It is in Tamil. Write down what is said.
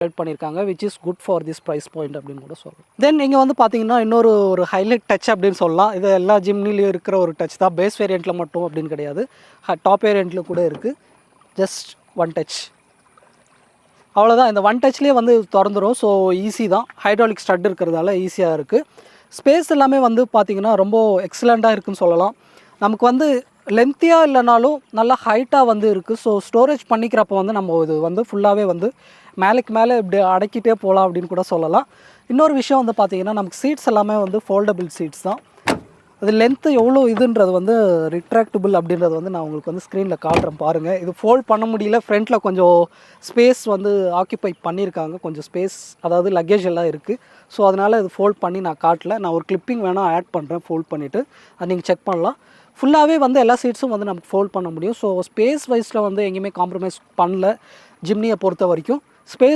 ப்ரொவைட் பண்ணியிருக்காங்க which is good for this price point அப்படின்னு கூட சொல்லலாம். தென் இங்கே வந்து பார்த்தீங்கன்னா இன்னொரு ஒரு ஹைலைட் டச் அப்படின்னு சொல்லலாம். இது எல்லா ஜிம்னிலையும் இருக்கிற ஒரு டச் தான். பேஸ் வேரியண்ட்டில் மட்டும் அப்படின்னு கிடையாது. டாப் வேரியண்ட்டில் கூட இருக்குது ஜஸ்ட் ஒன் டச் அவ்வளோதான் இந்த ஒன் டச்லேயே வந்து திறந்துடும் ஸோ ஈஸி தான். ஹைட்ராலிக் ஸ்டட் இருக்கிறதால ஈஸியாக இருக்குது ஸ்பேஸ் எல்லாமே வந்து பார்த்திங்கன்னா ரொம்ப எக்ஸலண்ட்டாக இருக்குன்னு சொல்லலாம். நமக்கு வந்து லென்த்தியாக இல்லைனாலும் நல்லா ஹைட்டாக வந்து இருக்குது ஸோ ஸ்டோரேஜ் பண்ணிக்கிறப்போ வந்து நம்ம இது வந்து ஃபுல்லாகவே வந்து மேலேக்கு மேலே இப்படி அடக்கிட்டே போகலாம் அப்படின்னு கூட சொல்லலாம். இன்னொரு விஷயம் வந்து பார்த்திங்கன்னா நமக்கு சீட்ஸ் எல்லாமே வந்து ஃபோல்டபுள் சீட்ஸ் தான். அது லென்த்து எவ்வளோ இதுன்றது வந்து ரிட்ராக்டபிள் அப்படின்றது வந்து நான் உங்களுக்கு வந்து ஸ்க்ரீனில் காட்டுறேன் பாருங்கள் இது ஃபோல்ட் பண்ண முடியல ஃப்ரண்ட்டில் கொஞ்சம் ஸ்பேஸ் வந்து ஆக்கியபை பண்ணியிருக்காங்க கொஞ்சம் ஸ்பேஸ் அதாவது லக்கேஜ் எல்லாம் இருக்குது ஸோ அதனால் இது ஃபோல்ட் பண்ணி நான் காட்டல. நான் ஒரு கிளிப்பிங் வேணால் ஆட் பண்ணுறேன் ஃபோல்ட் பண்ணிவிட்டு அது நீங்கள் செக் பண்ணலாம். ஃபுல்லாகவே வந்து எல்லா சீட்ஸும் வந்து நமக்கு ஃபோல்ட் பண்ண முடியும். ஸோ ஸ்பேஸ் வைஸில் வந்து எங்கேயுமே காம்ப்ரமைஸ் பண்ணல. ஜிம்னியை பொறுத்த வரைக்கும். ஸ்பேஸ்